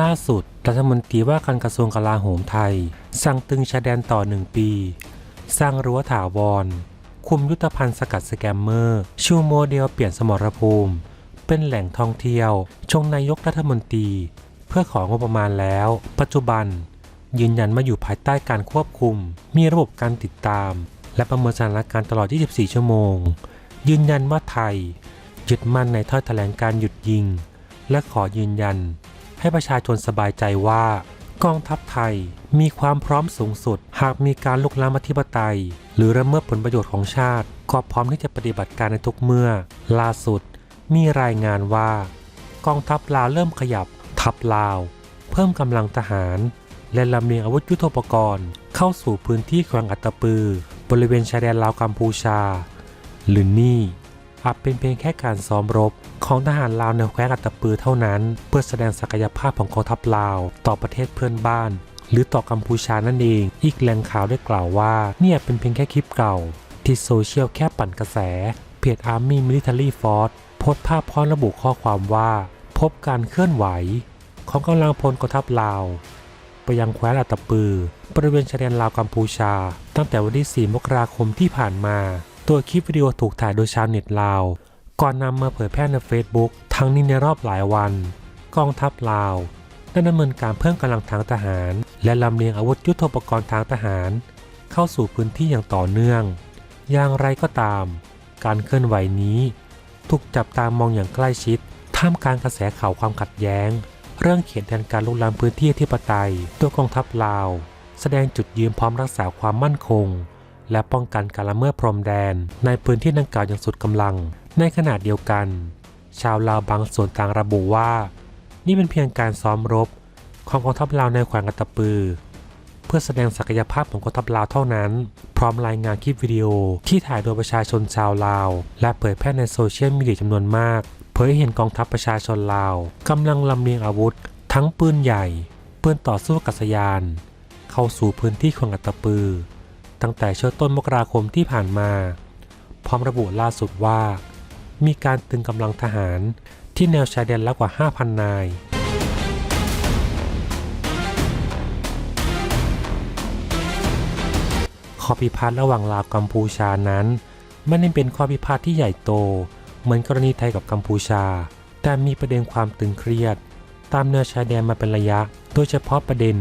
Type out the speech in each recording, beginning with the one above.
ล่าสุด รัฐมนตรีว่าการกระทรวงกลาโหมไทย สั่งตึงชายแดนต่อหนึ่งปี สร้างรั้วถาวร คุมยุทธภัณฑ์สกัดสแกมเมอร์ ชูโมเดลเปลี่ยนสมรภูมิ เป็นแหล่งท่องเที่ยว ชงนายกรัฐมนตรี เพื่อของบประมาณแล้ว ปัจจุบัน ยืนยันมาอยู่ภายใต้การควบคุม มีระบบการติดตาม และประเมินสถานการณ์ตลอด 24 ชั่วโมง ยืนยันว่าไทยยึดมั่นในถ้อยแถลงการหยุดยิง และขอยืนยัน ให้ประชาชนสบายใจว่ากองทัพไทยมีความพร้อมสูงสุด หากมีการลุกล้ำอธิปไตย หรือละเมิดผลประโยชน์ของชาติ ก็พร้อมที่จะปฏิบัติการในทุกเมื่อ ล่าสุด มีรายงานว่า กองทัพลาวเริ่มขยับ ทัพลาว เพิ่มกำลังทหาร และลำเลียงอาวุธยุทโธปกรณ์ เข้าสู่พื้นที่แขวงอัตตปือ บริเวณชายแดนลาวกัมพูชา หรือนี่าจเป็นเพียงแค่การซ้อมรบ ของทหารลาวในแคว้นอัตตปือเท่านั้น เพื่อแสดงศักยภาพของกองทัพลาวต่อประเทศเพื่อนบ้าน หรือต่อกัมพูชานั่นเอง อีกแหล่งข่าวได้กล่าวว่า เนี่ยเป็นเพียงแค่คลิปเก่า ที่โซเชียลแค่ปั่นกระแส เพจ Army Military Force โพสต์ภาพพร้อมระบุข้อความว่า พบการเคลื่อนไหว ของกำลังพลกองทัพลาว ไปยังแคว้นอัตตปือ บริเวณชายแดนลาวกัมพูชา ตั้งแต่วันที่ 4 มกราคมที่ผ่านมา ตัวคลิปวิดีโอถูกถ่ายโดยชาวเน็ตลาว ก่อนนำมาเผยแพร่ใน Facebook ทั้งนี้ในรอบหลายวัน กองทัพลาวได้ดำเนินการเพิ่มกำลังทางทหาร และลำเลียงอาวุธยุทโธปกรณ์ทางทหาร เข้าสู่พื้นที่อย่างต่อเนื่อง อย่างไรก็ตาม การเคลื่อนไหวนี้ถูกจับตามองอย่างใกล้ชิด ท่ามกลางกระแสข่าวความขัดแย้ง เรื่องเขียนแทนการลุกลามพื้นที่อธิปไตยตัวกองทัพลาว แสดงจุดยืนพร้อมรักษาความมั่นคง และป้องกันการละเมิดพรมแดน ในพื้นที่ดังกล่าวอย่างสุดกำลัง ในขณะเดียวกัน ชาวลาวบางส่วนต่างระบุว่า นี่เป็นเพียงการซ้อมรบ ของกองทัพลาวในแขวงอัตปือ เพื่อแสดงศักยภาพของกองทัพลาวเท่านั้น พร้อมรายงานคลิปวิดีโอที่ถ่ายโดยประชาชนชาวลาว และเผยแพร่ในโซเชียลมีเดียจำนวนมากเผยเห็นกองทัพประชาชนลาวกำลังลำเลียงอาวุธ ทั้งปืนใหญ่ปืนต่อสู้อากาศยาน เข้าสู่พื้นที่แขวงอัตตปือ ตั้งแต่ช่วงต้นมกราคมที่ผ่านมา พร้อมระบุล่าสุดว่า มีการตึงกำลังทหารที่แนวชายแดนแล้วกว่า 5,000 นาย ข้อพิพาทระหว่างลาวกัมพูชานั้น ไม่ได้เป็นข้อพิพาทที่ใหญ่โต เหมือนกรณีไทยกับกัมพูชา แต่มีประเด็นความตึงเครียด ตามแนวชายแดนมาเป็นระยะ โดยเฉพาะประเด็น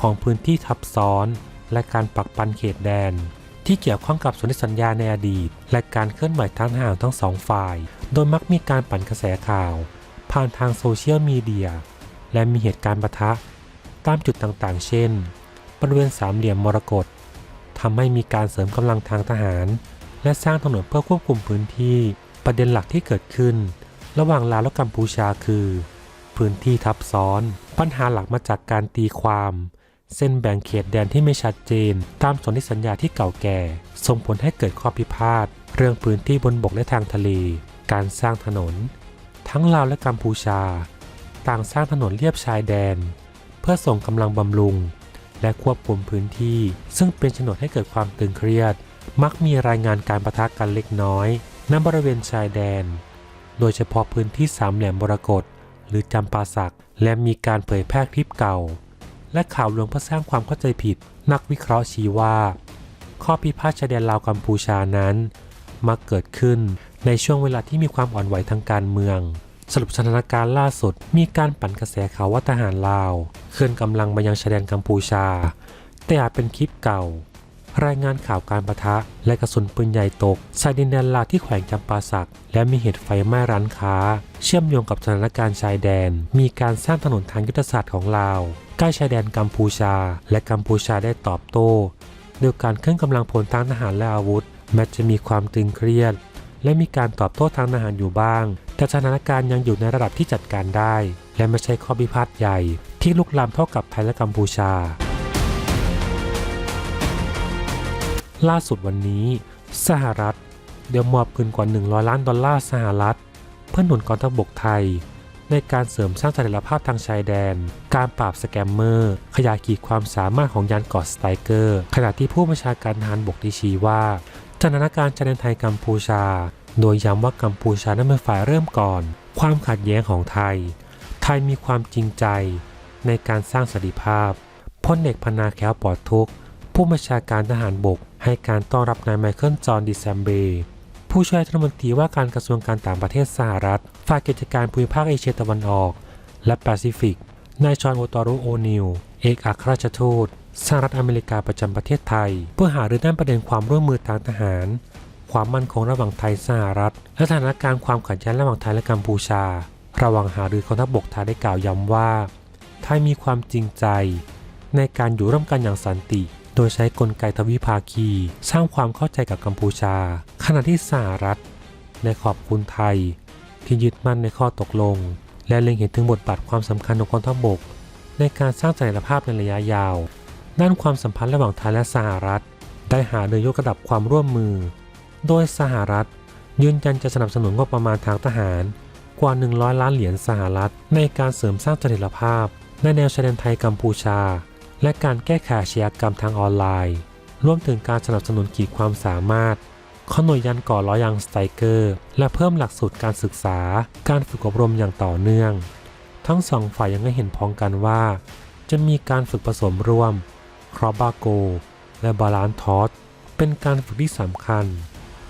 ของพื้นที่ทับซ้อน และการปักปันเขตแดน ที่เกี่ยวข้องกับสนธิสัญญาในอดีต และการเคลื่อนไหวทางทหารทั้งสองฝ่าย โดยมักมีการปั่นกระแสข่าว ผ่านทางโซเชียลมีเดีย และมีเหตุการณ์ปะทะ ตามจุดต่างๆ เช่น บริเวณสามเหลี่ยมมรกตทำให้มีการเสริมกำลังทางทหาร และสร้างถนนเพื่อควบคุมพื้นที่ ประเด็นหลักที่เกิดขึ้น ระหว่างลาวและกัมพูชาคือ พื้นที่ทับซ้อน ปัญหาหลักมาจากการตีความ เส้นแบ่งเขตแดนที่ไม่ชัดเจน ตามสนธิสัญญาที่เก่าแก่ ส่งผลให้เกิดข้อพิพาท เรื่องพื้นที่บนบกและทางทะเล การสร้างถนน ทั้งลาวและกัมพูชา ต่างสร้างถนนเลียบชายแดน เพื่อส่งกำลังบำรุง และควบคุมพื้นที่ ซึ่งเป็นฉนวนให้เกิดความตึงเครียด มักมีรายงานการประทะกันเล็กน้อยณบริเวณชายแดน โดยเฉพาะพื้นที่สามเหลี่ยมมรกตหรือจำปาสักและมีการเผยแพร่คลิปเก่า และข่าวลวงเพื่อสร้างความเข้าใจผิด นักวิเคราะห์ชี้ว่า ข้อพิพาทชายแดนลาวกัมพูชานั้น มักเกิดขึ้นในช่วงเวลาที่มีความอ่อนไหวทางการเมือง สรุปสถานการณ์ล่าสุด มีการปั่นกระแสข่าวว่าทหารลาว เคลื่อนกำลังมายังชายแดนกัมพูชา แต่อาจเป็นคลิปเก่า รายงานข่าวการประทะ และกระสุนปืนใหญ่ตกใส่ดินแดนลาวที่แขวงจำปาสัก และมีเหตุไฟไหม้ร้านค้า เชื่อมโยงกับสถานการณ์ชายแดน มีการสร้างถนนทางยุทธศาสตร์ของลาว ใกล้ชายแดนกัมพูชา และกัมพูชาได้ตอบโต้โดยการเคลื่อนกำลังพลทางทหารและอาวุธ แม้จะมีความตึงเครียด และมีการตอบโต้ทางทหารอยู่บ้าง แต่สถานการณ์ยังอยู่ในระดับที่จัดการได้ และไม่ใช่ข้อพิพาทใหญ่ ที่ลุกลามเท่ากับไทยและกัมพูชา ล่าสุดวันนี้ สหรัฐ เดี๋ยวมอบเงินกว่า 100 ล้านดอลลาร์สหรัฐ เพื่อหนุนกองทัพบกไทย ในการเสริมสร้างเสถียรภาพทางชายแดน การปราบสแกมเมอร์ ขยายขีดความสามารถของยานกอดสไตรเกอร์ ขณะที่ผู้บัญชาการทหารบกที่ชี้ว่าสถานการณ์ชายแดนไทยกัมพูชา โดยย้ำว่ากัมพูชานั้นเป็นฝ่ายเริ่มก่อน ความขัดแย้งของไทย ไทยมีความจริงใจในการสร้างสันติภาพพลเอกพนาแคล้วปลอดทุกผู้บัญชาการทหารบก ให้การต้อนรับนายไมเคิลจอห์นดิแซมเบย์ผู้ช่วยรัฐมนตรีว่าการกระทรวงการต่างประเทศสหรัฐ ฝ่ายกิจการภูมิภาคเอเชียตะวันออก และแปซิฟิก นายจอนโอตอรุโอนิล เอกอัครราชทูตสหรัฐอเมริกาประจำประเทศไทย เพื่อหารือด้านประเด็นความร่วมมือทางทหาร ความมั่นคงระหว่างไทยสหรัฐ และสถานการณ์ความขัดแย้งระหว่างไทยและกัมพูชา ระหว่างหารือกองทัพบกไทยได้กล่าวย้ำว่า ไทยมีความจริงใจ ในการอยู่ร่วมกันอย่างสันติ โดยใช้กลไกทวิภาคี สร้างความเข้าใจกับกัมพูชา ขณะที่สหรัฐได้ขอบคุณไทย ที่ยึดมั่นในข้อตกลง และเล็งเห็นถึงบทบาทความสำคัญของกองทัพบก ในการสร้างเสถียรภาพในระยะยาว ด้านความสัมพันธ์ระหว่างไทยและสหรัฐ ได้หารือยกระดับความร่วมมือ โดยสหรัฐ ยืนยันจะสนับสนุนงบประมาณทางทหาร กว่า 100 ล้านเหรียญสหรัฐ ในการเสริมสร้างเสถียรภาพ ในแนวชายแดนไทยกัมพูชา และการแก้ไขอาชญากรรมทางออนไลน์ รวมถึงการสนับสนุนขีดความสามารถขอหน่วยยันก่อล้อยางสไตรเกอร์ และเพิ่มหลักสูตรการศึกษา การฝึกอบรมอย่างต่อเนื่อง ทั้งสองฝ่ายยังให้เห็นพ้องกันว่า จะมีการฝึกผสมร่วมครอบาโก และบาลานทอสเป็นการฝึกที่สำคัญ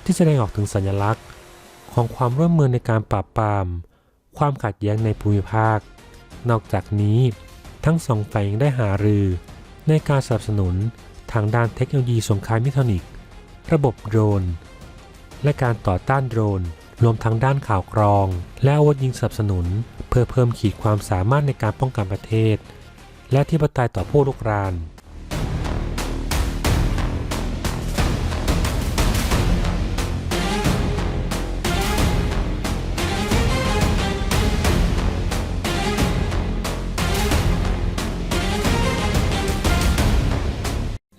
ที่แสดงออกถึงสัญลักษณ์ ของความร่วมมือในการปราบปราม ความขัดแย้งในภูมิภาค นอกจากนี้ ทั้งสองฝ่ายยังได้หารือ ในการสนับสนุนทางด้านเทคโนโลยีสงครามมิโทรนิก ระบบโดรน และการต่อต้านโดรน รวมทั้งด้านข่าวกรอง และอาวุธยิงสนับสนุน เพื่อเพิ่มขีดความสามารถในการป้องกันประเทศ และที่ปไตยต่อผู้ลุกราน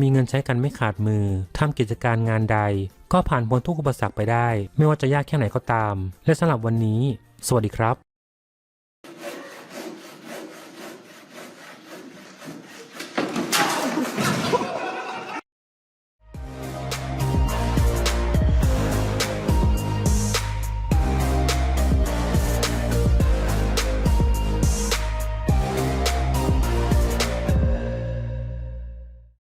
มีเงินใช้กันไม่ขาดมือทำกิจการงานใด ก็ผ่านพ้นทุกอุปสรรคไปได้ ไม่ว่าจะยากแค่ไหนก็ตาม และสำหรับวันนี้ สวัสดีครับ